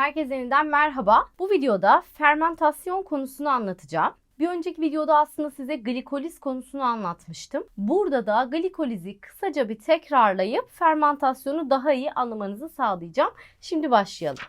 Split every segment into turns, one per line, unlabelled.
Herkese yeniden merhaba. Bu videoda fermentasyon konusunu anlatacağım. Bir önceki videoda aslında size glikoliz konusunu anlatmıştım. Burada da glikolizi kısaca bir tekrarlayıp fermentasyonu daha iyi anlamanızı sağlayacağım. Şimdi başlayalım.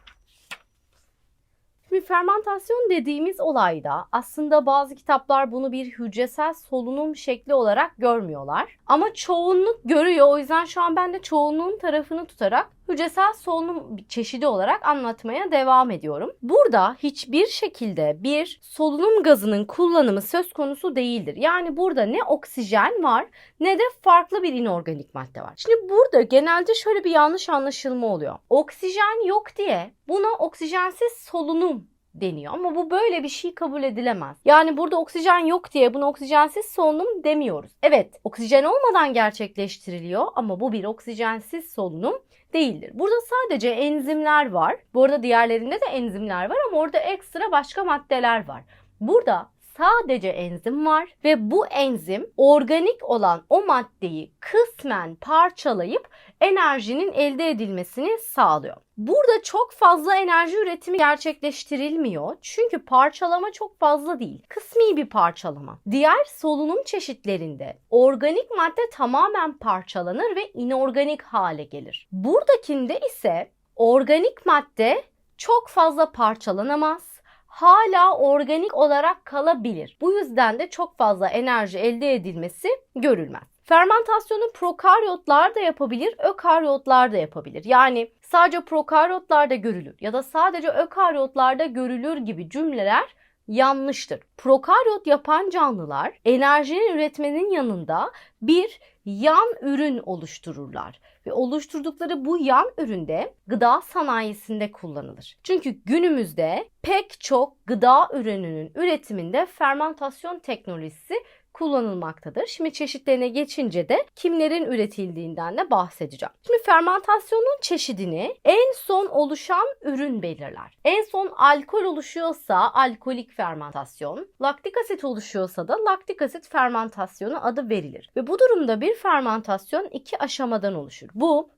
Şimdi fermentasyon dediğimiz olayda aslında bazı kitaplar bunu bir hücresel solunum şekli olarak görmüyorlar. Ama çoğunluk görüyor. O yüzden şu an ben de çoğunluğun tarafını tutarak hücresel solunum çeşidi olarak anlatmaya devam ediyorum. Burada hiçbir şekilde bir solunum gazının kullanımı söz konusu değildir. Yani burada ne oksijen var ne de farklı bir inorganik madde var. Şimdi burada genelde şöyle bir yanlış anlaşılma oluyor. Oksijen yok diye buna oksijensiz solunum deniyor ama bu böyle bir şey kabul edilemez. Yani burada oksijen yok diye buna oksijensiz solunum demiyoruz. Evet, oksijen olmadan gerçekleştiriliyor ama bu bir oksijensiz solunum değildir. Burada sadece enzimler var. Bu arada diğerlerinde de enzimler var ama orada ekstra başka maddeler var. Burada sadece enzim var ve bu enzim organik olan o maddeyi kısmen parçalayıp enerjinin elde edilmesini sağlıyor. Burada çok fazla enerji üretimi gerçekleştirilmiyor. Çünkü parçalama çok fazla değil. Kısmi bir parçalama. Diğer solunum çeşitlerinde organik madde tamamen parçalanır ve inorganik hale gelir. Buradakinde ise organik madde çok fazla parçalanamaz hala organik olarak kalabilir. Bu yüzden de çok fazla enerji elde edilmesi görülmez. Fermentasyonu prokaryotlar da yapabilir, ökaryotlar da yapabilir. Yani sadece prokaryotlarda görülür ya da sadece ökaryotlarda görülür gibi cümleler yanlıştır. Prokaryot yapan canlılar enerjinin üretmenin yanında bir yan ürün oluştururlar ve oluşturdukları bu yan üründe gıda sanayisinde kullanılır. Çünkü günümüzde pek çok gıda ürününün üretiminde fermentasyon teknolojisi kullanılmaktadır. Şimdi çeşitlerine geçince de kimlerin üretildiğinden de bahsedeceğim. Şimdi fermentasyonun çeşidini en son oluşan ürün belirler. En son alkol oluşuyorsa alkolik fermentasyon, laktik asit oluşuyorsa da laktik asit fermentasyonu adı verilir. Ve bu durumda bir fermentasyon iki aşamadan oluşur. Bu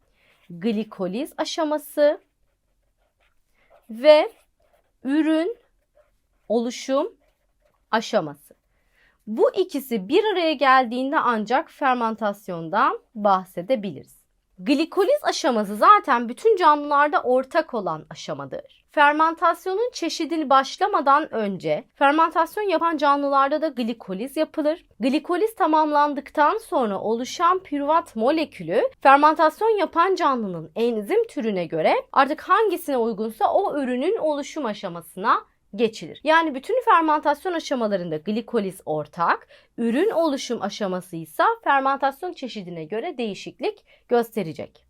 glikoliz aşaması ve ürün oluşum aşaması. Bu ikisi bir araya geldiğinde ancak fermentasyondan bahsedebiliriz. Glikoliz aşaması zaten bütün canlılarda ortak olan aşamadır. Fermentasyonun çeşidini başlamadan önce fermentasyon yapan canlılarda da glikoliz yapılır. Glikoliz tamamlandıktan sonra oluşan pürüvat molekülü fermentasyon yapan canlının enzim türüne göre artık hangisine uygunsa o ürünün oluşum aşamasına geçilir. Yani bütün fermentasyon aşamalarında glikoliz ortak, ürün oluşum aşaması ise fermentasyon çeşidine göre değişiklik gösterecek.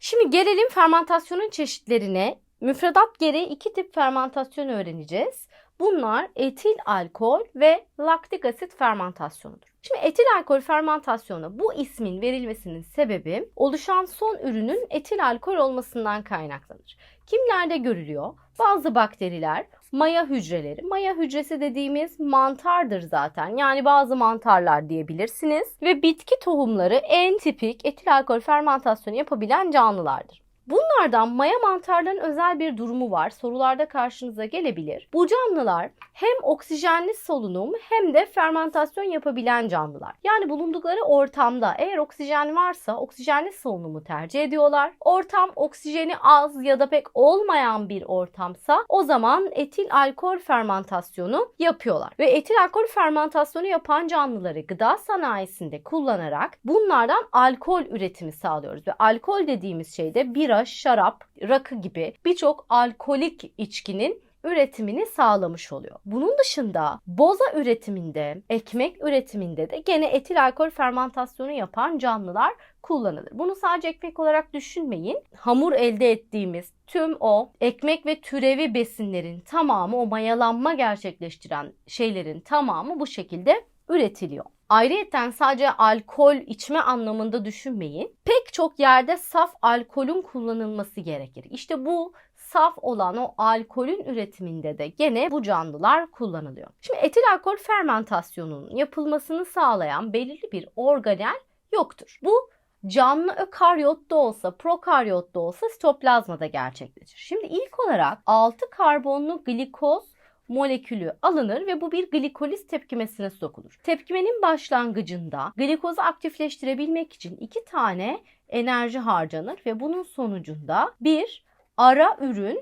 Şimdi gelelim fermentasyonun çeşitlerine. Müfredat gereği iki tip fermentasyon öğreneceğiz. Bunlar etil alkol ve laktik asit fermentasyonudur. Şimdi etil alkol fermentasyonu bu ismin verilmesinin sebebi oluşan son ürünün etil alkol olmasından kaynaklanır. Kimlerde görülüyor? Bazı bakteriler, maya hücreleri. Maya hücresi dediğimiz mantardır zaten. Yani bazı mantarlar diyebilirsiniz. Ve bitki tohumları en tipik etil alkol fermentasyonu yapabilen canlılardır. Bunlardan maya mantarların özel bir durumu var. Sorularda karşınıza gelebilir. Bu canlılar hem oksijenli solunum hem de fermentasyon yapabilen canlılar. Yani bulundukları ortamda eğer oksijen varsa oksijenli solunumu tercih ediyorlar. Ortam oksijeni az ya da pek olmayan bir ortamsa o zaman etil alkol fermentasyonu yapıyorlar. Ve etil alkol fermentasyonu yapan canlıları gıda sanayisinde kullanarak bunlardan alkol üretimi sağlıyoruz. Ve alkol dediğimiz şey de bira, şarap, rakı gibi birçok alkolik içkinin üretimini sağlamış oluyor. Bunun dışında boza üretiminde, ekmek üretiminde de gene etil alkol fermentasyonu yapan canlılar kullanılır. Bunu sadece ekmek olarak düşünmeyin. Hamur elde ettiğimiz tüm o ekmek ve türevi besinlerin tamamı o mayalanma gerçekleştiren şeylerin tamamı bu şekilde üretiliyor. Ayrıyeten sadece alkol içme anlamında düşünmeyin. Pek çok yerde saf alkolün kullanılması gerekir. İşte bu saf olan o alkolün üretiminde de gene bu canlılar kullanılıyor. Şimdi etil alkol fermentasyonunun yapılmasını sağlayan belirli bir organel yoktur. Bu canlı ökaryot da olsa, prokaryot da olsa sitoplazmada gerçekleşir. Şimdi ilk olarak 6 karbonlu glikoz molekülü alınır ve bu bir glikoliz tepkimesine sokulur. Tepkimenin başlangıcında glikozu aktifleştirebilmek için iki tane enerji harcanır ve bunun sonucunda bir ara ürün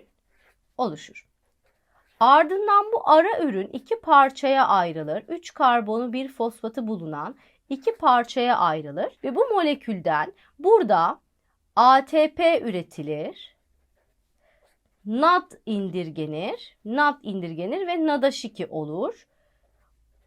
oluşur. Ardından bu ara ürün iki parçaya ayrılır. 3 karbonu bir fosfatı bulunan iki parçaya ayrılır ve bu molekülden burada ATP üretilir. NAD indirgenir, NAD indirgenir ve NADH2 olur.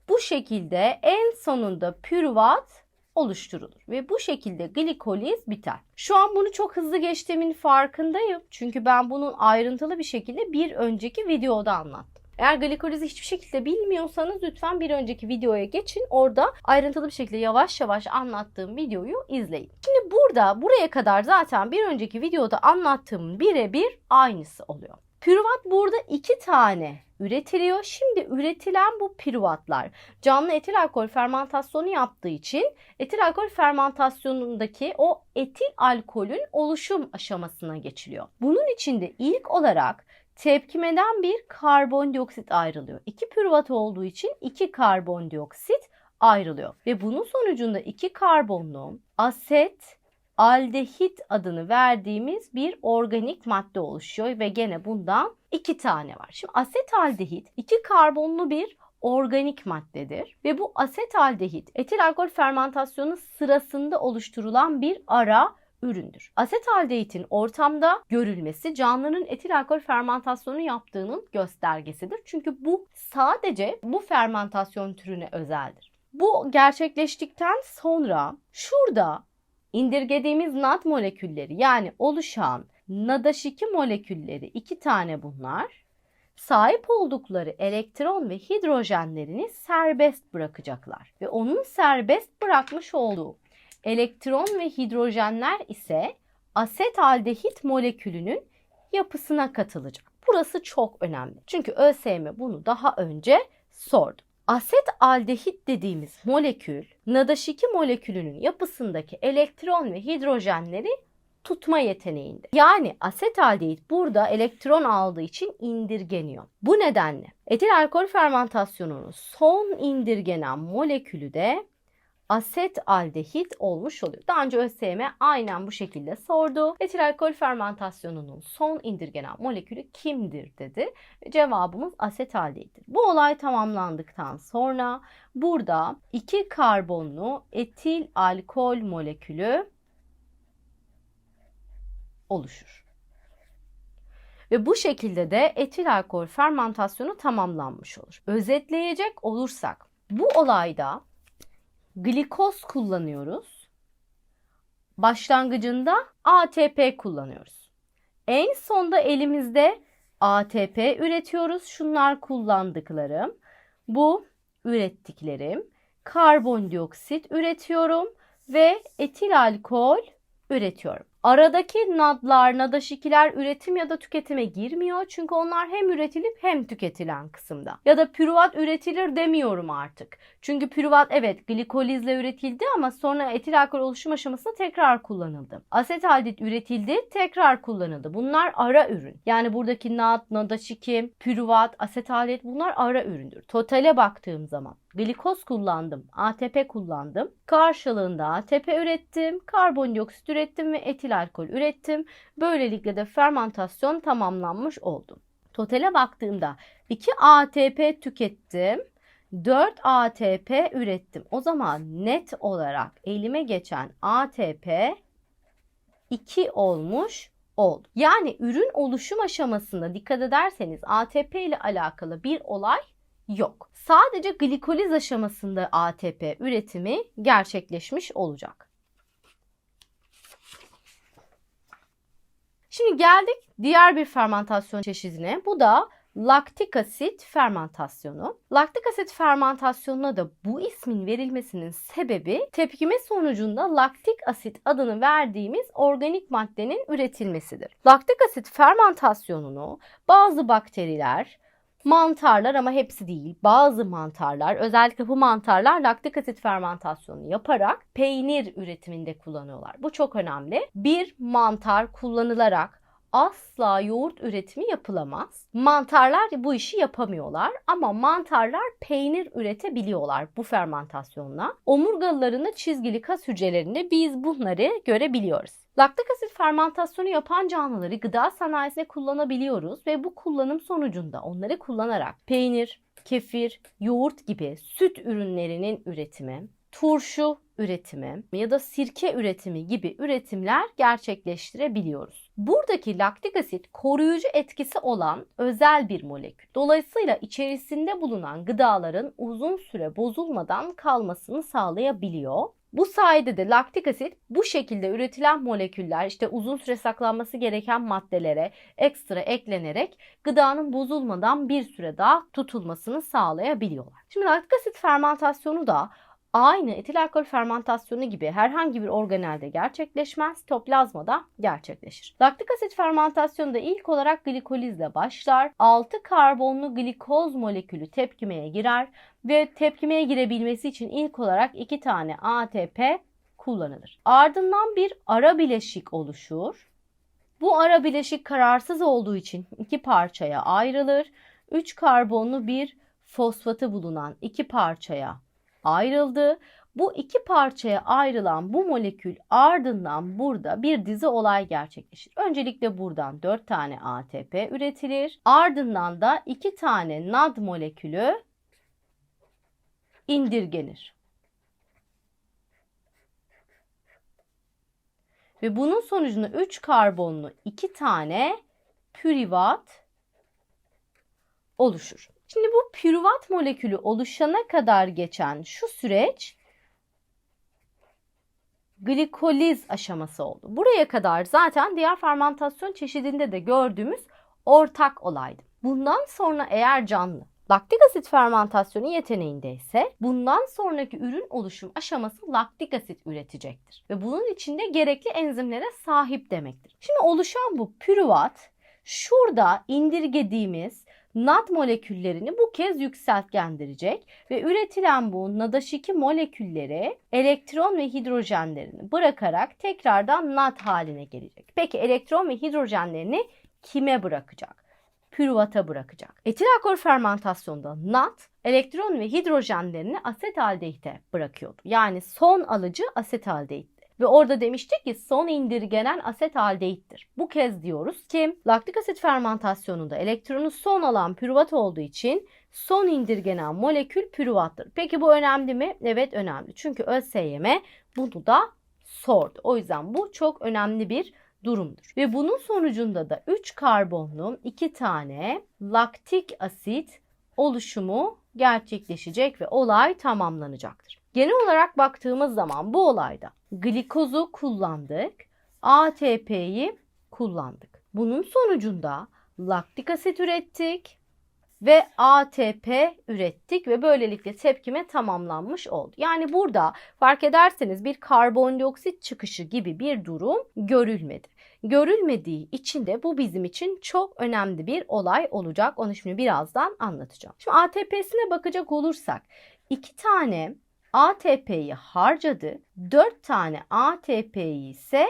Bu şekilde en sonunda pürüvat oluşturulur ve bu şekilde glikoliz biter. Şu an bunu çok hızlı geçtiğimin farkındayım. Çünkü ben bunun ayrıntılı bir şekilde bir önceki videoda anlattım. Eğer glikolizi hiçbir şekilde bilmiyorsanız lütfen bir önceki videoya geçin. Orada ayrıntılı bir şekilde yavaş yavaş anlattığım videoyu izleyin. Şimdi burada buraya kadar zaten bir önceki videoda anlattığım birebir aynısı oluyor. Pürüvat burada iki tane üretiliyor. Şimdi üretilen bu pürüvatlar canlı etil alkol fermentasyonu yaptığı için etil alkol fermentasyonundaki o etil alkolün oluşum aşamasına geçiliyor. Bunun için de ilk olarak tepkimeden bir karbondioksit ayrılıyor. İki pürüvat olduğu için iki karbondioksit ayrılıyor. Ve bunun sonucunda iki karbonlu aset aldehit adını verdiğimiz bir organik madde oluşuyor ve gene bundan iki tane var. Şimdi asetaldehit iki karbonlu bir organik maddedir ve bu asetaldehit etil alkol fermentasyonu sırasında oluşturulan bir ara üründür. Asetaldehitin ortamda görülmesi canlının etil alkol fermentasyonu yaptığının göstergesidir. Çünkü bu sadece bu fermentasyon türüne özeldir. Bu gerçekleştikten sonra şurada indirgediğimiz NAD molekülleri yani oluşan NADH2 molekülleri iki tane bunlar sahip oldukları elektron ve hidrojenlerini serbest bırakacaklar ve onun serbest bırakmış olduğu elektron ve hidrojenler ise asetaldehit molekülünün yapısına katılacak. Burası çok önemli. Çünkü ÖSYM bunu daha önce sordu. Aset aldehit dediğimiz molekül NADH2 molekülünün yapısındaki elektron ve hidrojenleri tutma yeteneğinde. Yani asetaldehit burada elektron aldığı için indirgeniyor. Bu nedenle etil alkol fermentasyonunun son indirgenen molekülü de aset aldehit olmuş oluyor. Daha önce ÖSYM aynen bu şekilde sordu. Etil alkol fermentasyonunun son indirgenen molekülü kimdir dedi. Cevabımız aset aldehittir. Bu olay tamamlandıktan sonra burada iki karbonlu etil alkol molekülü oluşur. Ve bu şekilde de etil alkol fermentasyonu tamamlanmış olur. Özetleyecek olursak bu olayda glikoz kullanıyoruz. Başlangıcında ATP kullanıyoruz. En sonda elimizde ATP üretiyoruz. Şunlar kullandıklarım. Bu ürettiklerim. Karbondioksit üretiyorum ve etil alkol üretiyorum. Aradaki nadlar, nadaşikiler üretim ya da tüketime girmiyor. Çünkü onlar hem üretilip hem tüketilen kısımda. Ya da pürüvat üretilir demiyorum artık. Çünkü pürüvat evet glikolizle üretildi ama sonra etil alkol oluşum aşamasında tekrar kullanıldı. Asetaldehit üretildi, tekrar kullanıldı. Bunlar ara ürün. Yani buradaki nad, nadaşiki, pürüvat, asetaldehit bunlar ara üründür. Totale baktığım zaman glikoz kullandım, ATP kullandım. Karşılığında ATP ürettim, karbondioksit ürettim ve etil alkol ürettim. Böylelikle de fermentasyon tamamlanmış oldu. Totale baktığımda 2 ATP tükettim. 4 ATP ürettim. O zaman net olarak elime geçen ATP 2 olmuş oldu. Yani ürün oluşum aşamasında dikkat ederseniz ATP ile alakalı bir olay yok. Sadece glikoliz aşamasında ATP üretimi gerçekleşmiş olacak. Şimdi geldik diğer bir fermentasyon çeşidine. Bu da laktik asit fermentasyonu. Laktik asit fermentasyonuna da bu ismin verilmesinin sebebi tepkime sonucunda laktik asit adını verdiğimiz organik maddenin üretilmesidir. Laktik asit fermentasyonunu bazı bakteriler Mantarlar ama hepsi değil. Bazı mantarlar, özellikle bu mantarlar laktik asit fermentasyonu yaparak peynir üretiminde kullanıyorlar. Bu çok önemli. Bir mantar kullanılarak asla yoğurt üretimi yapılamaz. Mantarlar bu işi yapamıyorlar ama mantarlar peynir üretebiliyorlar bu fermentasyonla. Omurgalılarında çizgili kas hücrelerinde biz bunları görebiliyoruz. Laktik asit fermentasyonu yapan canlıları gıda sanayisine kullanabiliyoruz ve bu kullanım sonucunda onları kullanarak peynir, kefir, yoğurt gibi süt ürünlerinin üretimi, turşu üretimi ya da sirke üretimi gibi üretimler gerçekleştirebiliyoruz. Buradaki laktik asit koruyucu etkisi olan özel bir molekül. Dolayısıyla içerisinde bulunan gıdaların uzun süre bozulmadan kalmasını sağlayabiliyor. Bu sayede de laktik asit bu şekilde üretilen moleküller işte uzun süre saklanması gereken maddelere ekstra eklenerek gıdanın bozulmadan bir süre daha tutulmasını sağlayabiliyorlar. Şimdi laktik asit fermentasyonu da aynı etil alkol fermentasyonu gibi herhangi bir organelde gerçekleşmez, sitoplazmada gerçekleşir. Laktik asit fermentasyonu da ilk olarak glikolizle başlar. 6 karbonlu glikoz molekülü tepkimeye girer ve tepkimeye girebilmesi için ilk olarak 2 tane ATP kullanılır. Ardından bir ara bileşik oluşur. Bu ara bileşik kararsız olduğu için iki parçaya ayrılır. 3 karbonlu bir fosfatı bulunan iki parçaya ayrıldı. Bu iki parçaya ayrılan bu molekül ardından burada bir dizi olay gerçekleşir. Öncelikle buradan 4 tane ATP üretilir. Ardından da 2 tane NAD molekülü indirgenir. Ve bunun sonucunda 3 karbonlu 2 tane pürivat oluşur. Şimdi bu pürüvat molekülü oluşana kadar geçen şu süreç glikoliz aşaması oldu. Buraya kadar zaten diğer fermentasyon çeşidinde de gördüğümüz ortak olaydı. Bundan sonra eğer canlı laktik asit fermentasyonu yeteneğinde ise bundan sonraki ürün oluşum aşaması laktik asit üretecektir. Ve bunun içinde gerekli enzimlere sahip demektir. Şimdi oluşan bu pürüvat şurada indirgediğimiz NAD moleküllerini bu kez yükseltgendirecek ve üretilen bu NADH2 molekülleri elektron ve hidrojenlerini bırakarak tekrardan NAD haline gelecek. Peki elektron ve hidrojenlerini kime bırakacak? Pürüvata bırakacak. Etil alkol fermentasyonda NAD elektron ve hidrojenlerini asetaldehite bırakıyordu. Yani son alıcı asetaldehit. Ve orada demiştik ki son indirgenen asetaldehittir. Bu kez diyoruz ki laktik asit fermentasyonunda elektronu son alan pürüvat olduğu için son indirgenen molekül pürüvattır. Peki bu önemli mi? Evet önemli. Çünkü ÖSYM bunu da sordu. O yüzden bu çok önemli bir durumdur. Ve bunun sonucunda da 3 karbonlu 2 tane laktik asit oluşumu gerçekleşecek ve olay tamamlanacaktır. Genel olarak baktığımız zaman bu olayda glikozu kullandık, ATP'yi kullandık. Bunun sonucunda laktik asit ürettik ve ATP ürettik ve böylelikle tepkime tamamlanmış oldu. Yani burada fark ederseniz bir karbondioksit çıkışı gibi bir durum görülmedi. Görülmediği için de bu bizim için çok önemli bir olay olacak. Onu şimdi birazdan anlatacağım. Şimdi ATP'sine bakacak olursak iki tane ATP'yi harcadı. 4 tane ATP'yi ise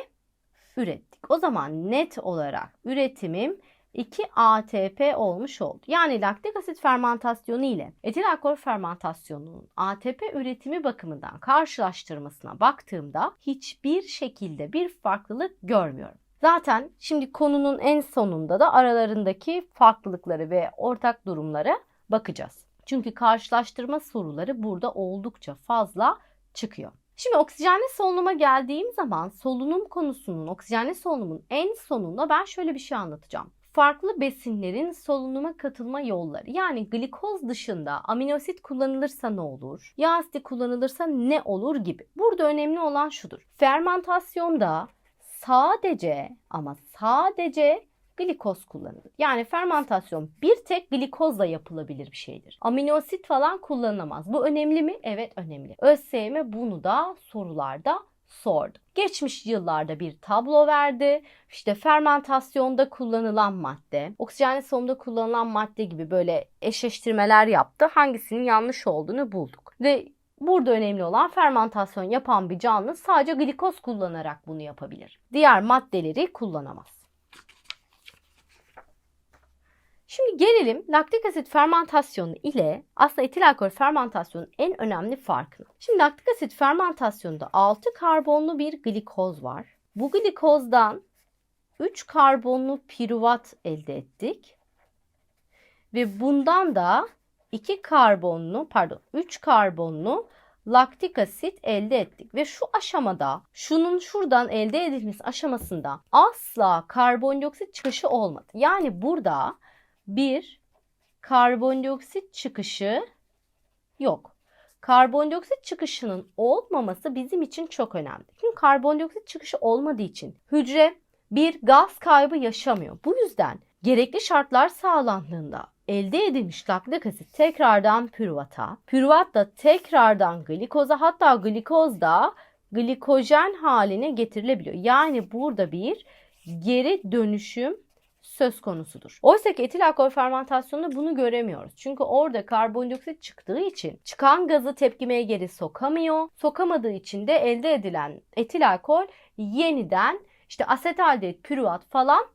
ürettik. O zaman net olarak üretimim 2 ATP olmuş oldu. Yani laktik asit fermentasyonu ile etil alkol fermentasyonunun ATP üretimi bakımından karşılaştırmasına baktığımda hiçbir şekilde bir farklılık görmüyorum. Zaten şimdi konunun en sonunda da aralarındaki farklılıkları ve ortak durumlara bakacağız. Çünkü karşılaştırma soruları burada oldukça fazla çıkıyor. Şimdi oksijenli solunuma geldiğim zaman solunum konusunun, oksijenli solunumun en sonunda ben şöyle bir şey anlatacağım. Farklı besinlerin solunuma katılma yolları. Yani glikoz dışında aminosit kullanılırsa ne olur? Yağ asidi kullanılırsa ne olur gibi. Burada önemli olan şudur. Fermentasyonda sadece ama sadece glikoz kullanılır. Yani fermentasyon bir tek glikozla yapılabilir bir şeydir. Amino asit falan kullanılamaz. Bu önemli mi? Evet önemli. ÖSYM bunu da sorularda sordu. Geçmiş yıllarda bir tablo verdi. İşte fermentasyonda kullanılan madde, oksijenli solunumda kullanılan madde gibi böyle eşleştirmeler yaptı. Hangisinin yanlış olduğunu bulduk. Ve Burada önemli olan fermentasyon yapan bir canlı sadece glikoz kullanarak bunu yapabilir. Diğer maddeleri kullanamaz. Şimdi gelelim laktik asit fermentasyonu ile aslında etil alkol fermentasyonun en önemli farkı. Şimdi laktik asit fermentasyonunda 6 karbonlu bir glikoz var. Bu glikozdan 3 karbonlu piruvat elde ettik. Ve bundan da 2 karbonlu pardon 3 karbonlu laktik asit elde ettik. Ve şu aşamada şunun şuradan elde edilmesi aşamasında asla karbondioksit çıkışı olmadı. Yani burada bir karbondioksit çıkışı yok. Karbondioksit çıkışının olmaması bizim için çok önemli. Çünkü karbondioksit çıkışı olmadığı için hücre bir gaz kaybı yaşamıyor. Bu yüzden gerekli şartlar sağlandığında elde edilmiş laktik asit tekrardan püruvata, pürüvat da tekrardan glikoza hatta glikoz da glikojen haline getirilebiliyor. Yani burada bir geri dönüşüm söz konusudur. Oysa ki etil alkol fermentasyonunda bunu göremiyoruz. Çünkü orada karbondioksit çıktığı için çıkan gazı tepkimeye geri sokamıyor. Sokamadığı için de elde edilen etil alkol yeniden işte asetaldehit, pürüvat falan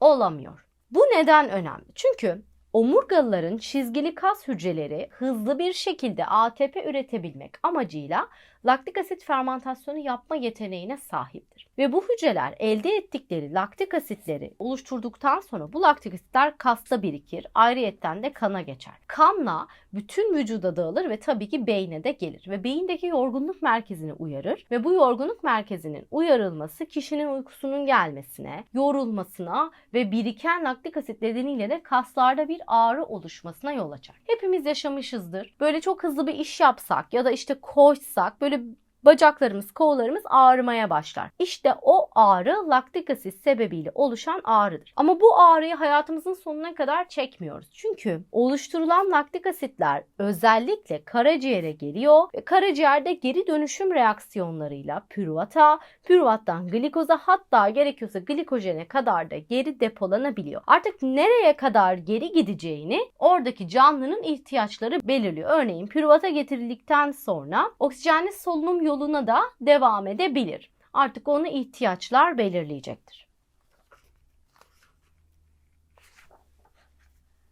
olamıyor. Bu neden önemli? Çünkü omurgalıların çizgili kas hücreleri hızlı bir şekilde ATP üretebilmek amacıyla laktik asit fermentasyonu yapma yeteneğine sahiptir. Ve bu hücreler elde ettikleri laktik asitleri oluşturduktan sonra bu laktik asitler kasta birikir. Ayrıyetten de kana geçer. Kanla bütün vücuda dağılır ve tabii ki beyne de gelir. Ve beyindeki yorgunluk merkezini uyarır. Ve bu yorgunluk merkezinin uyarılması kişinin uykusunun gelmesine, yorulmasına ve biriken laktik asit nedeniyle de kaslarda bir ağrı oluşmasına yol açar. Hepimiz yaşamışızdır. Böyle çok hızlı bir iş yapsak ya da işte koşsak böyle böyle bacaklarımız, kollarımız ağrımaya başlar. İşte o ağrı laktik asit sebebiyle oluşan ağrıdır. Ama bu ağrıyı hayatımızın sonuna kadar çekmiyoruz. Çünkü oluşturulan laktik asitler özellikle karaciğere geliyor ve karaciğerde geri dönüşüm reaksiyonlarıyla püruvata, pürüvattan glikoza hatta gerekiyorsa glikojene kadar da geri depolanabiliyor. Artık nereye kadar geri gideceğini oradaki canlının ihtiyaçları belirliyor. Örneğin pürüvata getirildikten sonra oksijenli solunum yoluna da devam edebilir. Artık onu ihtiyaçlar belirleyecektir.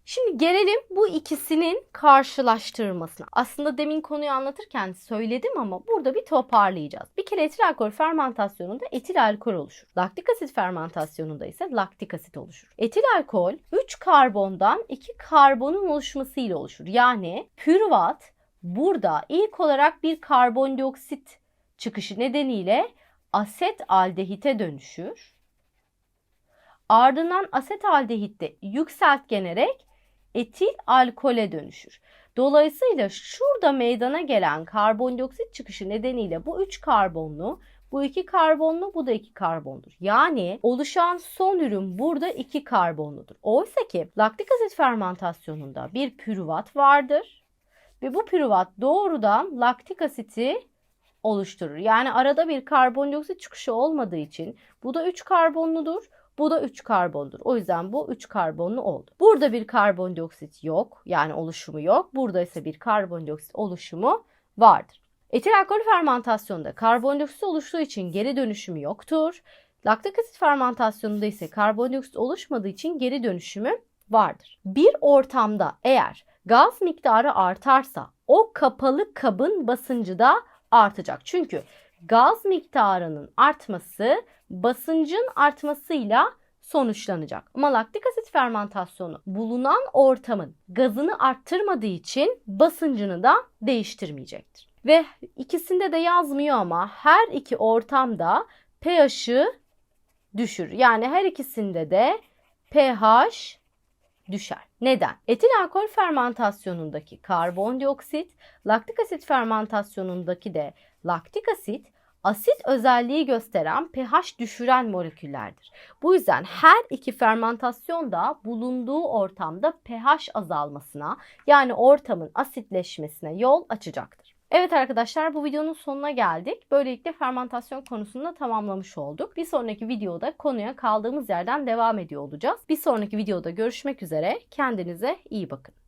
Şimdi gelelim bu ikisinin karşılaştırmasına. Aslında demin konuyu anlatırken söyledim ama burada bir toparlayacağız. Bir kere etil alkol fermentasyonunda etil alkol oluşur. Laktik asit fermentasyonunda ise laktik asit oluşur. Etil alkol 3 karbondan 2 karbonun oluşmasıyla oluşur. Yani pürüvat burada ilk olarak bir karbondioksit çıkışı nedeniyle aset aldehite dönüşür. Ardından aset aldehitte yükseltgenerek etil alkole dönüşür. Dolayısıyla şurada meydana gelen karbondioksit çıkışı nedeniyle bu 3 karbonlu, bu 2 karbonlu, bu da 2 karbondur. Yani oluşan son ürün burada 2 karbonludur. Oysa ki laktik asit fermentasyonunda bir pürüvat vardır ve bu pürüvat doğrudan laktik asiti oluşturur. Yani arada bir karbondioksit çıkışı olmadığı için bu da 3 karbonludur. Bu da 3 karbondur. O yüzden bu 3 karbonlu oldu. Burada bir karbondioksit yok. Yani oluşumu yok. Burada ise bir karbondioksit oluşumu vardır. Etil alkol fermentasyonda karbondioksit oluştuğu için geri dönüşümü yoktur. Laktik asit fermentasyonunda ise karbondioksit oluşmadığı için geri dönüşümü vardır. Bir ortamda eğer gaz miktarı artarsa o kapalı kabın basıncı da artacak. Çünkü gaz miktarının artması basıncın artmasıyla sonuçlanacak. Ama laktik asit fermentasyonu bulunan ortamın gazını arttırmadığı için basıncını da değiştirmeyecektir. Ve ikisinde de yazmıyor ama her iki ortamda pH'ı düşür. Yani her ikisinde de pH düşer. Neden? Etil alkol fermentasyonundaki karbondioksit, laktik asit fermentasyonundaki de laktik asit asit özelliği gösteren pH düşüren moleküllerdir. Bu yüzden her iki fermentasyonda bulunduğu ortamda pH azalmasına yani ortamın asitleşmesine yol açacaktır. Evet arkadaşlar bu videonun sonuna geldik. Böylelikle fermentasyon konusunu da tamamlamış olduk. Bir sonraki videoda konuya kaldığımız yerden devam ediyor olacağız. Bir sonraki videoda görüşmek üzere. Kendinize iyi bakın.